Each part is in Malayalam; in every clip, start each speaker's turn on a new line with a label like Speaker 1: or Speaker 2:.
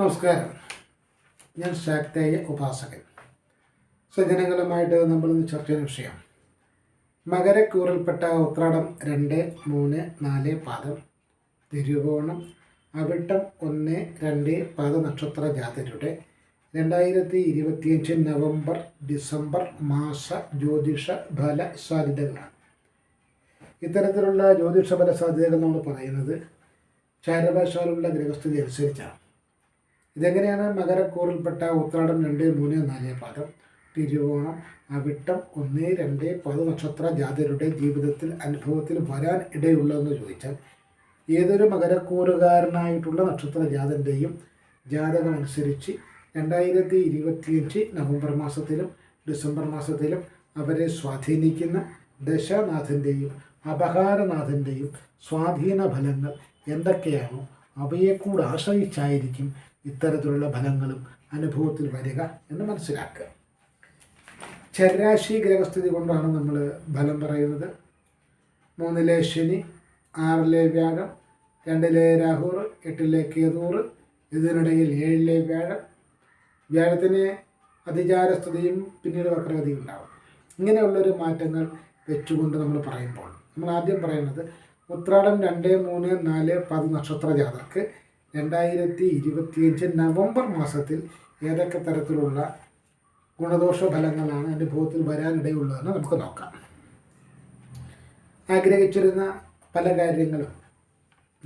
Speaker 1: നമസ്കാരം. ഞാൻ ശാക്തേയ ഉപാസകൻ. സജ്ജനങ്ങളുമായിട്ട് നമ്മൾ ചർച്ച ചെയ്യുന്ന വിഷയം. മകരക്കൂറിൽപ്പെട്ട ഉത്രാടം രണ്ട് മൂന്ന് നാല് പാദം. തിരുവോണം അവിട്ടം ഒന്ന് രണ്ട് പാദ നക്ഷത്ര ജാതരുടെ. രണ്ടായിരത്തി ഇരുപത്തിയഞ്ച് നവംബർ ഡിസംബർ മാസ ജ്യോതിഷ ഫല സാധ്യതകളാണ്. ഇത്തരത്തിലുള്ള ജ്യോതിഷ ഫല സാധ്യതകൾ നമ്മൾ പറയുന്നത് ചാരഭാഷയിലുള്ള ഗ്രഹസ്ഥിതി അനുസരിച്ചാണ്. ഇതെങ്ങനെയാണ് മകരക്കൂറിൽപ്പെട്ട ഉത്രാടം രണ്ട് മൂന്ന് നാല് പാദം തിരുവോണം അവിട്ടം ഒന്ന് രണ്ട് പത് നക്ഷത്ര ജാതരുടെ ജീവിതത്തിൽ അനുഭവത്തിൽ വരാൻ ഇടയുള്ളതെന്ന് ചോദിച്ചാൽ ഏതൊരു മകരക്കൂറുകാരനായിട്ടുള്ള നക്ഷത്ര ജാതന്റെയും ജാതകമനുസരിച്ച് രണ്ടായിരത്തി ഇരുപത്തിയഞ്ച് നവംബർ മാസത്തിലും ഡിസംബർ മാസത്തിലും അവരെ സ്വാധീനിക്കുന്ന ദശനാഥന്റെയും അപഹാരനാഥന്റെയും സ്വാധീന ഫലങ്ങൾ എന്തൊക്കെയാണോ അവയെക്കൂടെ ആശ്രയിച്ചായിരിക്കും ഇത്തരത്തിലുള്ള ഫലങ്ങളും അനുഭവത്തിൽ വരിക എന്ന് മനസ്സിലാക്കുക. ചരാശി ഗ്രഹസ്ഥിതി കൊണ്ടാണ് നമ്മൾ ഫലം പറയുന്നത്. മൂന്നിലെ ശനി ആറിലെ വ്യാഴം രണ്ടിലെ രാഹുർ എട്ടിലെ കേതൂർ ഇതിനിടയിൽ ഏഴിലെ വ്യാഴം. വ്യാഴത്തിന് അതിചാരസ്ഥിതിയും പിന്നീട് വക്രഗതിയും ഉണ്ടാവും. ഇങ്ങനെയുള്ളൊരു മാറ്റങ്ങൾ വെച്ചുകൊണ്ട് നമ്മൾ പറയുമ്പോൾ നമ്മൾ ആദ്യം പറയുന്നത് ഉത്രാടം രണ്ട് മൂന്ന് നാല് പത് നക്ഷത്ര ജാതർക്ക് രണ്ടായിരത്തി ഇരുപത്തിയഞ്ച് നവംബർ മാസത്തിൽ ഏതൊക്കെ തരത്തിലുള്ള ഗുണദോഷ ഫലങ്ങളാണ് അനുഭവത്തിൽ വരാനിടയുള്ളതെന്ന് നമുക്ക് നോക്കാം. ആഗ്രഹിച്ചിരുന്ന പല കാര്യങ്ങളും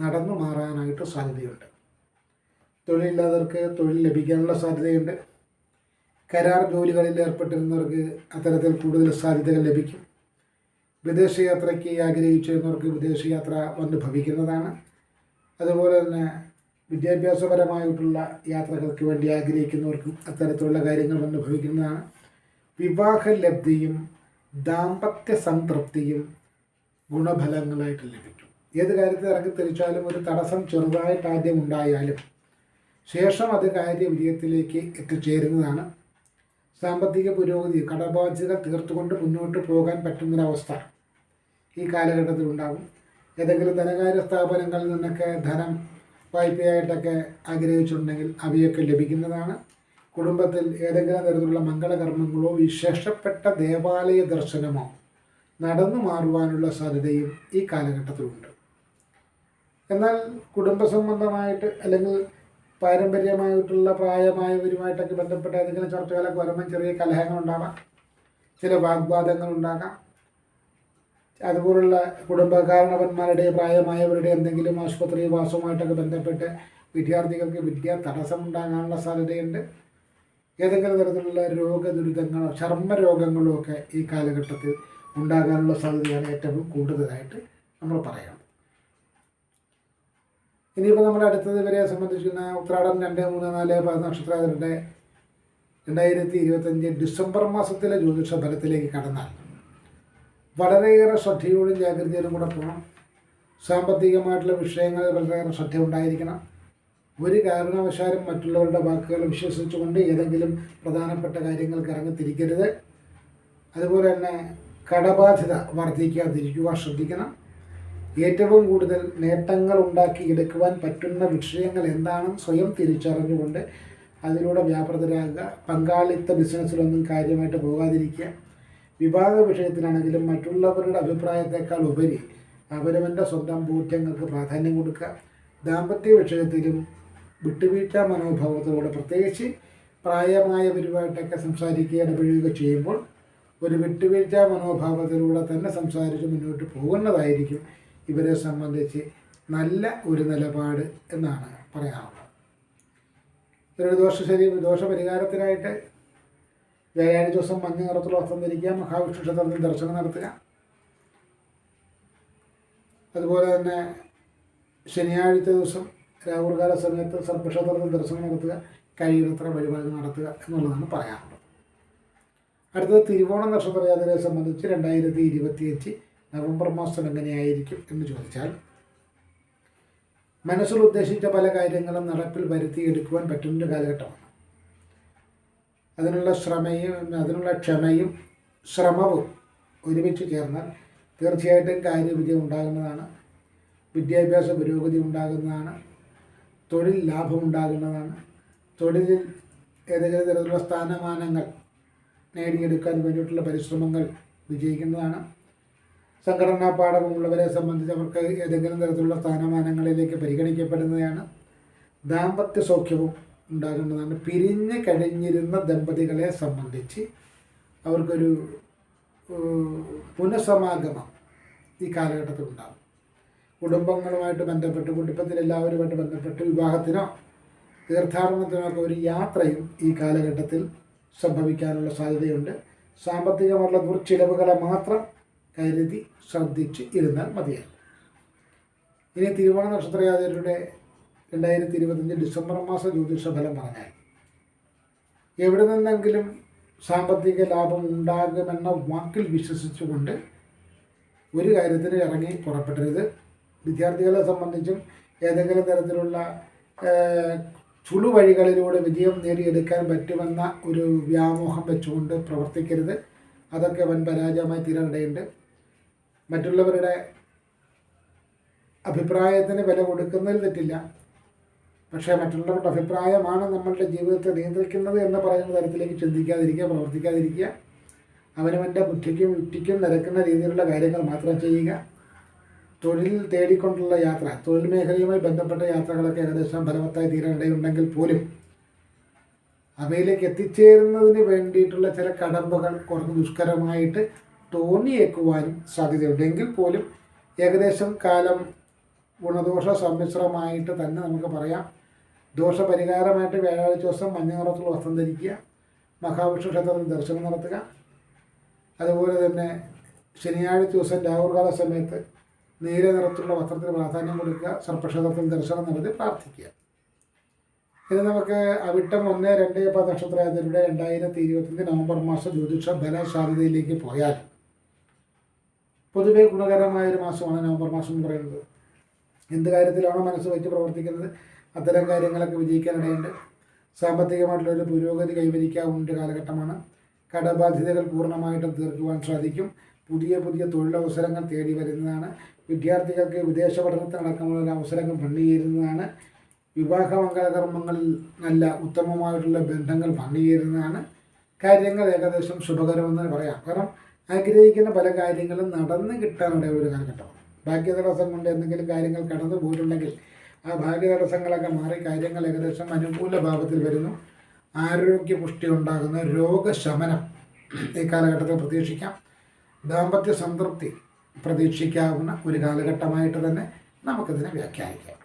Speaker 1: നടന്നു മാറാനായിട്ട് സാധ്യതയുണ്ട്. തൊഴിലില്ലാത്തവർക്ക് തൊഴിൽ ലഭിക്കാനുള്ള സാധ്യതയുണ്ട്. കരാർ ജോലികളിൽ ഏർപ്പെട്ടിരുന്നവർക്ക് അത്തരത്തിൽ കൂടുതൽ സാധ്യതകൾ ലഭിക്കും. വിദേശയാത്രയ്ക്ക് ആഗ്രഹിച്ചിരുന്നവർക്ക് വിദേശയാത്ര വന്ന് ഭവിക്കുന്നതാണ്. അതുപോലെ തന്നെ വിദ്യാഭ്യാസപരമായിട്ടുള്ള യാത്രകൾക്ക് വേണ്ടി ആഗ്രഹിക്കുന്നവർക്കും അത്തരത്തിലുള്ള കാര്യങ്ങൾ അനുഭവിക്കുന്നതാണ് വിവാഹലബ്ധിയും വിവാഹ ലബ്ധിയും ദാമ്പത്യ സംതൃപ്തിയും ഗുണഫലങ്ങളായിട്ട് ലഭിക്കും. ഏത് കാര്യത്തിൽ ഇറങ്ങി തിരിച്ചാലും ഒരു തടസ്സം ചെറുതായിട്ട് ആദ്യം ഉണ്ടായാലും ശേഷം അത് കാര്യ വിജയത്തിലേക്ക് എത്തിച്ചേരുന്നതാണ്. സാമ്പത്തിക പുരോഗതി കടബാധ്യത തീർത്തുകൊണ്ട് മുന്നോട്ട് പോകാൻ പറ്റുന്നൊരവസ്ഥ ഈ കാലഘട്ടത്തിൽ ഉണ്ടാകും ഏതെങ്കിലും ധനകാര്യ സ്ഥാപനങ്ങളിൽ നിന്നൊക്കെ ധനം വായ്പയായിട്ടൊക്കെ ആഗ്രഹിച്ചിട്ടുണ്ടെങ്കിൽ അവയൊക്കെ ലഭിക്കുന്നതാണ്. കുടുംബത്തിൽ ഏതെങ്കിലും തരത്തിലുള്ള മംഗളകർമ്മങ്ങളോ വിശേഷപ്പെട്ട ദേവാലയ ദർശനമോ നടന്നു മാറുവാനുള്ള സാധ്യതയും ഈ കാലഘട്ടത്തിലുണ്ട്. എന്നാൽ കുടുംബസംബന്ധമായിട്ട് അല്ലെങ്കിൽ പാരമ്പര്യമായിട്ടുള്ള പ്രായമായവരുമായിട്ടൊക്കെ ബന്ധപ്പെട്ട ഏതെങ്കിലും ചർച്ചകളൊക്കെ വരുമ്പം ചെറിയ കലഹങ്ങൾ ഉണ്ടാകാം ചില വാഗ്വാദങ്ങൾ ഉണ്ടാകാം അതുപോലുള്ള കുടുംബകാരണവന്മാരുടെ പ്രായമായവരുടെ എന്തെങ്കിലും ആശുപത്രി വാസവുമായിട്ടൊക്കെ ബന്ധപ്പെട്ട് വിദ്യാർത്ഥികൾക്ക് വിദ്യാ തടസ്സമുണ്ടാകാനുള്ള സാധ്യതയുണ്ട്. ഏതെങ്കിലും തരത്തിലുള്ള രോഗദുരിതങ്ങളോ ചർമ്മ രോഗങ്ങളോ ഒക്കെ ഈ കാലഘട്ടത്തിൽ ഉണ്ടാകാനുള്ള സാധ്യതയാണ് ഏറ്റവും കൂടുതലായിട്ട് നമ്മൾ പറയാം. ഇനിയിപ്പോൾ നമ്മൾ അടുത്തത് വരെ സംബന്ധിക്കുന്ന ഉത്രാടം രണ്ട് മൂന്ന് നാല് പത് നക്ഷത്രങ്ങളുടെ രണ്ടായിരത്തി ഇരുപത്തഞ്ച് ഡിസംബർ മാസത്തിലെ ജ്യോതിഷ ഫലത്തിലേക്ക് കടന്നാൽ വളരെയേറെ ശ്രദ്ധയോടും ജാഗ്രതയോടും കൂടെ പോകണം സാമ്പത്തികമായിട്ടുള്ള വിഷയങ്ങളിൽ വളരെയേറെ ശ്രദ്ധ ഉണ്ടായിരിക്കണം. ഒരു കാരണവശാലും മറ്റുള്ളവരുടെ വാക്കുകൾ വിശ്വസിച്ചുകൊണ്ട് ഏതെങ്കിലും പ്രധാനപ്പെട്ട കാര്യങ്ങൾക്ക് ഇറങ്ങിത്തിരിക്കരുത്. അതുപോലെ തന്നെ കടബാധ്യത വർദ്ധിക്കാതിരിക്കുവാൻ ശ്രദ്ധിക്കണം. ഏറ്റവും കൂടുതൽ നേട്ടങ്ങൾ ഉണ്ടാക്കി എടുക്കുവാൻ പറ്റുന്ന വിഷയങ്ങൾ എന്താണെന്ന് സ്വയം തിരിച്ചറിഞ്ഞുകൊണ്ട് അതിലൂടെ വ്യാപൃതരാകുക. പങ്കാളിത്ത ബിസിനസ്സിലൊന്നും കാര്യമായിട്ട് പോകാതിരിക്കുക. വിവാഹ വിഷയത്തിലാണെങ്കിലും മറ്റുള്ളവരുടെ അഭിപ്രായത്തെക്കാൾ ഉപരി അവരവന്റെ സ്വന്തം ബോധ്യങ്ങൾക്ക് പ്രാധാന്യം കൊടുക്കുക. ദാമ്പത്യ വിഷയത്തിലും വിട്ടുവീഴ്ച മനോഭാവത്തോടെ പ്രത്യേകിച്ച് പ്രായമായവരുമായിട്ടൊക്കെ സംസാരിക്കുക ഇടപഴകുക ചെയ്യുമ്പോൾ ഒരു വിട്ടുവീഴ്ച മനോഭാവത്തിലൂടെ തന്നെ സംസാരിച്ച് മുന്നോട്ട് പോകുന്നതായിരിക്കും ഇവരെ സംബന്ധിച്ച് നല്ല ഒരു നിലപാട് എന്നാണ് പറയാറുള്ളത്. ഇവരുടെ ദോഷ ശരി ദോഷപരിഹാരത്തിനായിട്ട് വ്യാഴാഴ്ച ദിവസം മഞ്ഞ നിറത്തിലുള്ള വസ്ത്രം ധരിക്കുക മഹാവിഷ്ണു ക്ഷേത്രത്തിൽ ദർശനം നടത്തുക. അതുപോലെ തന്നെ ശനിയാഴ്ച ദിവസം രാഹുൽകാല സമയത്ത് സർപ്പക്ഷേത്രത്തിൽ ദർശനം നടത്തുക കഴിയുന്നത്ര വഴിപാട് നടത്തുക എന്നുള്ളതാണ് പറയാനുള്ളത്. അടുത്തത് തിരുവോണ നക്ഷത്ര യാത്രയെ സംബന്ധിച്ച് രണ്ടായിരത്തി ഇരുപത്തിയഞ്ച് നവംബർ മാസം എങ്ങനെയായിരിക്കും എന്ന് ചോദിച്ചാൽ മനസ്സിൽ ഉദ്ദേശിച്ച പല കാര്യങ്ങളും നടപ്പിൽ വരുത്തിയെടുക്കുവാൻ പറ്റുന്ന കാലഘട്ടമാണ്. അതിനുള്ള ശ്രമയും അതിനുള്ള ക്ഷമയും ശ്രമവും ഒരുമിച്ച് ചേർന്നാൽ തീർച്ചയായിട്ടും കാര്യവിജയം ഉണ്ടാകുന്നതാണ്. വിദ്യാഭ്യാസ പുരോഗതി ഉണ്ടാകുന്നതാണ്. തൊഴിൽ ലാഭം ഉണ്ടാകുന്നതാണ്. തൊഴിലിൽ ഏതെങ്കിലും തരത്തിലുള്ള സ്ഥാനമാനങ്ങൾ നേടിയെടുക്കാൻ വേണ്ടിയിട്ടുള്ള പരിശ്രമങ്ങൾ വിജയിക്കുന്നതാണ്. സംഘടനാ പാഠമുള്ളവരെ സംബന്ധിച്ച് അവർക്ക് ഏതെങ്കിലും തരത്തിലുള്ള സ്ഥാനമാനങ്ങളിലേക്ക് പരിഗണിക്കപ്പെടുന്നതാണ്. ദാമ്പത്യ സൗഖ്യവും ഉണ്ടാകുന്നതാണ്. പിരിഞ്ഞ് കഴിഞ്ഞിരുന്ന ദമ്പതികളെ സംബന്ധിച്ച് അവർക്കൊരു പുനഃസമാഗമം ഈ കാലഘട്ടത്തിൽ ഉണ്ടാകും. കുടുംബങ്ങളുമായിട്ട് ബന്ധപ്പെട്ട് കുടുംബത്തിൽ എല്ലാവരുമായിട്ട് ബന്ധപ്പെട്ട് വിവാഹത്തിനോ തീർത്ഥാടനത്തിനോ ഒക്കെ ഒരു യാത്രയും ഈ കാലഘട്ടത്തിൽ സംഭവിക്കാനുള്ള സാധ്യതയുണ്ട്. സാമ്പത്തികമുള്ള ദുർച്ചിലവുകളെ മാത്രം കരുതി ശ്രദ്ധിച്ച് ഇരുന്നാൽ മതിയാകും ഇനി തിരുവോണ നക്ഷത്രയാത്രയുടെ രണ്ടായിരത്തി ഇരുപത്തഞ്ച് ഡിസംബർ മാസ ജ്യോതിഷ ഫലം പറഞ്ഞാൽ എവിടെ നിന്നെങ്കിലും സാമ്പത്തിക ലാഭം ഉണ്ടാകുമെന്ന വാക്കിൽ വിശ്വസിച്ചുകൊണ്ട് ഒരു കാര്യത്തിന് ഇറങ്ങി പുറപ്പെടരുത്. വിദ്യാർത്ഥികളെ സംബന്ധിച്ചും ഏതെങ്കിലും തരത്തിലുള്ള ചുളു ചുളുവഴികളിലൂടെ വിജയം നേടിയെടുക്കാൻ പറ്റുമെന്ന ഒരു വ്യാമോഹം വെച്ചുകൊണ്ട് പ്രവർത്തിക്കരുത്. അതൊക്കെ വൻ പരാജയമായി തീരാനിടയുണ്ട് മറ്റുള്ളവരുടെ അഭിപ്രായത്തിന് വില കൊടുക്കുന്നതിൽ തെറ്റില്ല. പക്ഷേ മറ്റുള്ളവരുടെ അഭിപ്രായമാണ് നമ്മളുടെ ജീവിതത്തെ നിയന്ത്രിക്കുന്നത് എന്ന് പറയുന്ന തരത്തിലേക്ക് ചിന്തിക്കാതിരിക്കുക പ്രവർത്തിക്കാതിരിക്കുക. അവനവന്റെ ബുദ്ധിക്കും യുക്തിക്കും നിരക്കുന്ന രീതിയിലുള്ള കാര്യങ്ങൾ മാത്രം ചെയ്യുക. തൊഴിൽ തേടിക്കൊണ്ടുള്ള യാത്ര തൊഴിൽ മേഖലയുമായി ബന്ധപ്പെട്ട യാത്രകളൊക്കെ ഏകദേശം ഫലവത്തായി തീരാനിടയുണ്ടെങ്കിൽ പോലും അവയിലേക്ക് എത്തിച്ചേരുന്നതിന് വേണ്ടിയിട്ടുള്ള ചില കടമ്പകൾ കുറച്ച് ദുഷ്കരമായിട്ട് തോന്നിയേക്കുവാനും സാധ്യതയുണ്ട്. എങ്കിൽ പോലും ഏകദേശം കാലം ഗുണദോഷ സമ്മിശ്രമായിട്ട് തന്നെ നമുക്ക് പറയാം. ദോഷപരിഹാരമായിട്ട് വ്യാഴാഴ്ച ദിവസം മഞ്ഞ നിറത്തുള്ള വസ്ത്രം ധരിക്കുക മഹാവിഷ്ണു ക്ഷേത്രത്തിൽ ദർശനം നടത്തുക. അതുപോലെ തന്നെ ശനിയാഴ്ച ദിവസം രാഹുൽകാല സമയത്ത് നീല നിറത്തുള്ള വസ്ത്രത്തിന് പ്രാധാന്യം കൊടുക്കുക സർപ്പക്ഷേത്രത്തിൽ ദർശനം നടത്തി പ്രാർത്ഥിക്കുക. ഇനി നമുക്ക് അവിട്ടം ഒന്ന് രണ്ട് പത്ത് നക്ഷത്രയാത്രയുടെ രണ്ടായിരത്തി ഇരുപത്തഞ്ച് നവംബർ മാസം ജ്യോതിഷ ഫലസാധ്യതയിലേക്ക് പോയാൽ പൊതുവെ ഗുണകരമായ ഒരു മാസമാണ് നവംബർ മാസം എന്ന് പറയുന്നത്. എന്ത് കാര്യത്തിലാണോ മനസ്സ് വെച്ച് പ്രവർത്തിക്കുന്നത്? അത്തരം കാര്യങ്ങളൊക്കെ വിജയിക്കാനിടയുണ്ട്. സാമ്പത്തികമായിട്ടുള്ളൊരു പുരോഗതി കൈവരിക്കാവുന്ന ഒരു കാലഘട്ടമാണ്. കടബാധ്യതകൾ പൂർണമായിട്ടും തീർക്കുവാൻ സാധിക്കും. പുതിയ പുതിയ തൊഴിലവസരങ്ങൾ തേടി വരുന്നതാണ്. വിദ്യാർത്ഥികൾക്ക് വിദേശ പഠനത്തിനടക്കമുള്ള അവസരങ്ങൾ പണിയേരുന്നതാണ് വിവാഹ മംഗളകർമ്മങ്ങളിൽ നല്ല ഉത്തമമായിട്ടുള്ള ബന്ധങ്ങൾ പണിയേരുന്നതാണ് കാര്യങ്ങൾ ഏകദേശം ശുഭകരമെന്ന് പറയാം. കാരണം ആഗ്രഹിക്കുന്ന പല കാര്യങ്ങളും നടന്ന് കിട്ടാനുള്ള ഒരു കാലഘട്ടമാണ്. ബാക്കി തടസ്സം കൊണ്ട് എന്തെങ്കിലും കാര്യങ്ങൾ കടന്നു പോയിട്ടുണ്ടെങ്കിൽ ആ ഭാഗ്യ തടസ്സങ്ങളൊക്കെ മാറി കാര്യങ്ങൾ ഏകദേശം അനുകൂല ഭാവത്തിൽ വരുന്നു. ആരോഗ്യ പുഷ്ടി ഉണ്ടാകുന്ന രോഗശമനം ഈ കാലഘട്ടത്തിൽ പ്രതീക്ഷിക്കാം. ദാമ്പത്യ സംതൃപ്തി പ്രതീക്ഷിക്കാവുന്ന ഒരു കാലഘട്ടമായിട്ട് തന്നെ നമുക്കിതിനെ വ്യാഖ്യാനിക്കാം.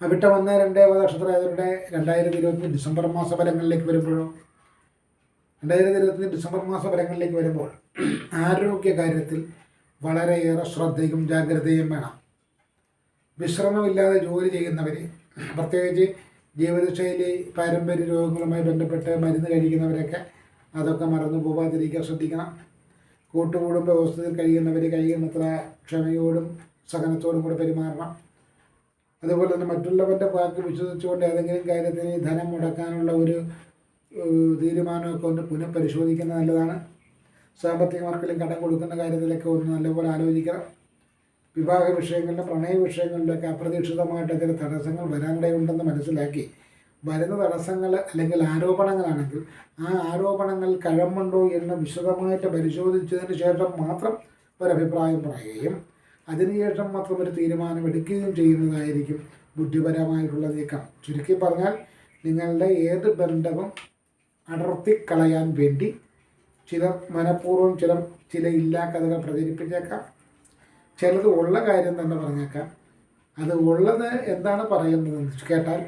Speaker 1: അവിട്ട വന്ന രണ്ടേ നക്ഷത്രമായവരുടെ രണ്ടായിരത്തി ഇരുപത്തി ഡിസംബർ മാസ ഫലങ്ങളിലേക്ക് വരുമ്പോഴോ? രണ്ടായിരത്തി ഇരുപത്തി ഡിസംബർ മാസ ഫലങ്ങളിലേക്ക് വരുമ്പോൾ ആരോഗ്യ കാര്യത്തിൽ വളരെയേറെ ശ്രദ്ധയും ജാഗ്രതയും വേണം. വിശ്രമമില്ലാതെ ജോലി ചെയ്യുന്നവർ പ്രത്യേകിച്ച് ജീവിതശൈലി പാരമ്പര്യ രോഗങ്ങളുമായി ബന്ധപ്പെട്ട് മരുന്ന് കഴിക്കുന്നവരൊക്കെ അതൊക്കെ മറന്നു പോകാതിരിക്കാൻ ശ്രദ്ധിക്കണം. കൂട്ടുകുടുംബ വ്യവസ്ഥയിൽ കഴിയുന്നവർ കഴിയുന്നത്ര ക്ഷമയോടും സഹനത്തോടും കൂടെ പെരുമാറണം. അതുപോലെ തന്നെ മറ്റുള്ളവന്റെ വാക്ക് വിശ്വസിച്ചുകൊണ്ട് ഏതെങ്കിലും കാര്യത്തിന് ധനം മുടക്കാനുള്ള ഒരു തീരുമാനമൊക്കെ ഒന്ന് പുനഃപരിശോധിക്കുന്നത് നല്ലതാണ്. സാമ്പത്തിക കടം കൊടുക്കുന്ന കാര്യത്തിലൊക്കെ ഒന്ന് നല്ലപോലെ ആലോചിക്കണം. വിവാഹ വിഷയങ്ങളിലും പ്രണയ വിഷയങ്ങളിലൊക്കെ അപ്രതീക്ഷിതമായിട്ട് ചില തടസ്സങ്ങൾ വരാനിടയുണ്ടെന്ന് മനസ്സിലാക്കി. വരുന്ന തടസ്സങ്ങൾ അല്ലെങ്കിൽ ആരോപണങ്ങളാണെങ്കിൽ ആ ആരോപണങ്ങൾ കഴമ്പുണ്ടോ എന്ന് വിശദമായിട്ട് പരിശോധിച്ചതിന് ശേഷം മാത്രം ഒരഭിപ്രായം പറയുകയും അതിനുശേഷം മാത്രം ഒരു തീരുമാനമെടുക്കുകയും ചെയ്യുന്നതായിരിക്കും ബുദ്ധിപരമായിട്ടുള്ള നീക്കം. ചുരുക്കി പറഞ്ഞാൽ നിങ്ങളുടെ ഏത് ബന്ധവും അടർത്തിക്കളയാൻ വേണ്ടി ചില മനഃപൂർവം ചില ചില ഇല്ലാ കഥകൾ പ്രചരിപ്പിച്ചേക്കാം. ചിലത് ഉള്ള കാര്യം തന്നെ പറഞ്ഞേക്കാം. അത് ഉള്ളത് എന്താണ് പറയുന്നതെന്ന് കേട്ടാൽ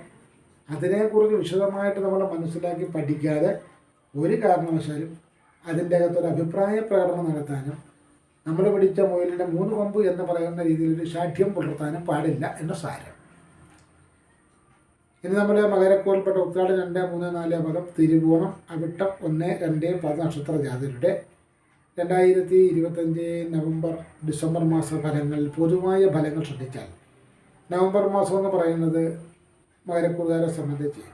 Speaker 1: അതിനെക്കുറിച്ച് വിശദമായിട്ട് നമ്മൾ മനസ്സിലാക്കി പഠിക്കാതെ ഒരു കാരണവശാലും അതിന്റെ അകത്തൊരു അഭിപ്രായ പ്രകടനം നടത്താനും നമ്മൾ പിടിച്ച മുയലിന്റെ മൂന്ന് കൊമ്പ് എന്ന് പറയുന്ന രീതിയിൽ ഒരു ശാഠ്യം പുലർത്താനും പാടില്ല എന്ന സാരം. ഇനി നമ്മൾ മകരക്കോൽപ്പെട്ട ഉത്രാടം രണ്ട് മൂന്ന് നാല് പദം തിരുവോണം അവിട്ടം ഒന്ന് രണ്ട് പത് നക്ഷത്ര ജാതരുടെ രണ്ടായിരത്തി ഇരുപത്തഞ്ച് നവംബർ ഡിസംബർ മാസ ഫലങ്ങൾ പൊതുവായ ഫലങ്ങൾ ശ്രദ്ധിച്ചാൽ. നവംബർ മാസം എന്ന് പറയുന്നത് മകരക്കൂറുകാരെ സംബന്ധിച്ച്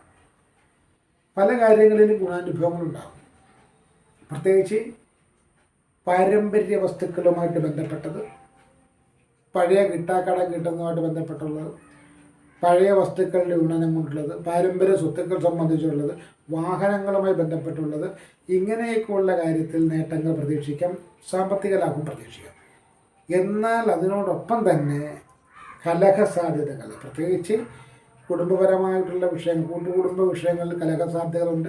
Speaker 1: പല കാര്യങ്ങളിലും ഗുണാനുഭവങ്ങളുണ്ടാകും. പ്രത്യേകിച്ച് പാരമ്പര്യ വസ്തുക്കളുമായിട്ട് ബന്ധപ്പെട്ടത് പഴയ കിട്ടാക്കടം കിട്ടുന്നതുമായിട്ട് ബന്ധപ്പെട്ടുള്ളത് പഴയ വസ്തുക്കളുടെ ഉണനം കൊണ്ടുള്ളത് പാരമ്പര്യ സ്വത്തുക്കൾ സംബന്ധിച്ചുള്ളത് വാഹനങ്ങളുമായി ബന്ധപ്പെട്ടുള്ളത് ഇങ്ങനെയൊക്കെയുള്ള കാര്യത്തിൽ നേട്ടങ്ങൾ പ്രതീക്ഷിക്കാം സാമ്പത്തിക ലാഭം പ്രതീക്ഷിക്കാം. എന്നാൽ അതിനോടൊപ്പം തന്നെ കലഹ സാധ്യതകൾ പ്രത്യേകിച്ച് കുടുംബപരമായിട്ടുള്ള വിഷയങ്ങൾ കൂട്ടുകുടുംബ വിഷയങ്ങളിൽ കലഹ സാധ്യതകളുണ്ട്.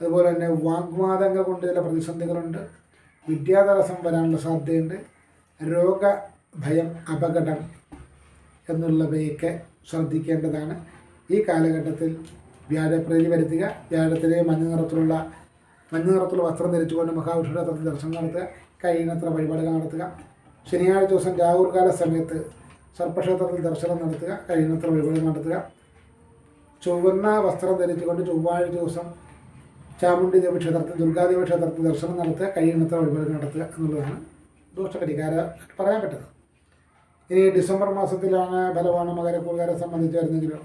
Speaker 1: അതുപോലെ തന്നെ വാഗ്വാദങ്ങൾ കൊണ്ട് ചില പ്രതിസന്ധികളുണ്ട്. വിദ്യാതടസ്സം വരാനുള്ള സാധ്യതയുണ്ട്. രോഗ ഭയം അപകടം എന്നുള്ളവയൊക്കെ ശ്രദ്ധിക്കേണ്ടതാണ്. ഈ കാലഘട്ടത്തിൽ വ്യാഴപ്രതി വരുത്തുക വ്യാഴത്തിലെ മഞ്ഞ നിറത്തിലുള്ള മഞ്ഞ നിറത്തിലുള്ള വസ്ത്രം ധരിച്ചുകൊണ്ട് മഹാവിഷ്ണുക്ഷേത്രത്തിൽ ദർശനം നടത്തുക കഴിയുന്നത്ര വഴിപാടുകൾ നടത്തുക. ശനിയാഴ്ച ദിവസം രാഹുൽകാല സമയത്ത് സർപ്പക്ഷേത്രത്തിൽ ദർശനം നടത്തുക കഴിയുന്നത്ര വഴിപാടുകൾ നടത്തുക. ചുവന്ന വസ്ത്രം ധരിച്ചുകൊണ്ട് ചൊവ്വാഴ്ച ദിവസം ചാമുണ്ഡി ദേവി ക്ഷേത്രത്തിൽ ദുർഗാദേവി ക്ഷേത്രത്തിൽ ദർശനം നടത്തുക കഴിയുന്നത്ര വഴിപാടുകൾ നടത്തുക എന്നുള്ളതാണ് ദോഷപരിഹാര. പറയാൻ പറ്റുന്നത്? ഇനി ഡിസംബർ മാസത്തിലാണ് ബലവാണ് മകരക്കൂറുകാരെ സംബന്ധിച്ച് വരുന്നെങ്കിലും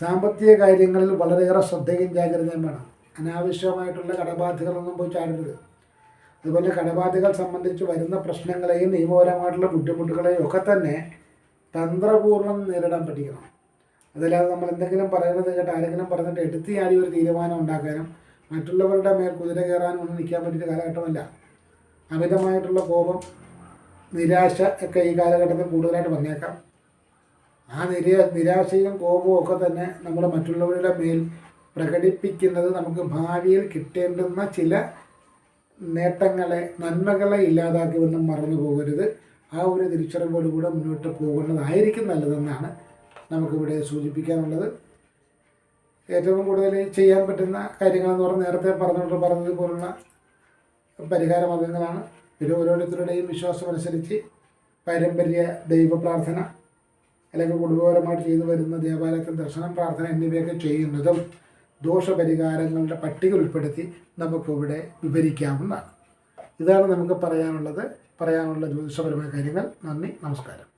Speaker 1: സാമ്പത്തിക കാര്യങ്ങളിൽ വളരെയേറെ ശ്രദ്ധയും ജാഗ്രതയും വേണം. അനാവശ്യമായിട്ടുള്ള കടബാധ്യതകളൊന്നും പോയി ചാടരുത്. അതുപോലെ കടബാധ്യതകൾ സംബന്ധിച്ച് വരുന്ന പ്രശ്നങ്ങളെയും നിയമപരമായിട്ടുള്ള ബുദ്ധിമുട്ടുകളെയും ഒക്കെ തന്നെ തന്ത്രപൂർവം നേരിടാൻ പഠിക്കണം. അതല്ലാതെ നമ്മൾ എന്തെങ്കിലും പറയുന്നത് കേട്ട് ആരെങ്കിലും പറഞ്ഞിട്ട് എടുത്തിയാടി ഒരു തീരുമാനം ഉണ്ടാക്കാനും മറ്റുള്ളവരുടെ മേൽ കുതിര കയറാനും ഒന്നും നിൽക്കാൻ പറ്റിയ കാലഘട്ടമല്ല. അമിതമായിട്ടുള്ള കോപം നിരാശ ഒക്കെ ഈ കാലഘട്ടത്തിൽ കൂടുതലായിട്ട് വന്നേക്കാം. ആ നിരാ നിരാശയും കോപവും ഒക്കെ തന്നെ നമ്മൾ മറ്റുള്ളവരുടെ മേൽ പ്രകടിപ്പിക്കുന്നത് നമുക്ക് ഭാവിയിൽ കിട്ടേണ്ടുന്ന ചില നേട്ടങ്ങളെ നന്മകളെ ഇല്ലാതാക്കുമെന്നും മറന്നു പോകരുത്. ആ ഒരു തിരിച്ചറിവോടുകൂടെ മുന്നോട്ട് പോകേണ്ടതായിരിക്കും നല്ലതെന്നാണ് നമുക്കിവിടെ സൂചിപ്പിക്കാനുള്ളത്. ഏറ്റവും കൂടുതൽ ചെയ്യാൻ പറ്റുന്ന കാര്യങ്ങളെന്ന് പറഞ്ഞാൽ നേരത്തെ പറഞ്ഞുകൊണ്ട് പറഞ്ഞതുപോലുള്ള പരിഹാര മാർഗങ്ങളാണ് പിന്നെ ഓരോരുത്തരുടെയും വിശ്വാസം അനുസരിച്ച് പാരമ്പര്യ ദൈവ പ്രാർത്ഥന അല്ലെങ്കിൽ കുടുംബപരമായിട്ട് ചെയ്തു വരുന്ന ദേവാലയത്തിൽ ദർശനം പ്രാർത്ഥന എന്നിവയൊക്കെ ചെയ്യുന്നതും ദോഷപരിഹാരങ്ങളുടെ പട്ടിക ഉൾപ്പെടുത്തി നമുക്കിവിടെ വിവരിക്കാവുന്നതാണ്. ഇതാണ് നമുക്ക് പറയാനുള്ളത്. പറയാനുള്ള ജ്യോതിഷപരമായ കാര്യങ്ങൾ. നന്ദി. നമസ്കാരം.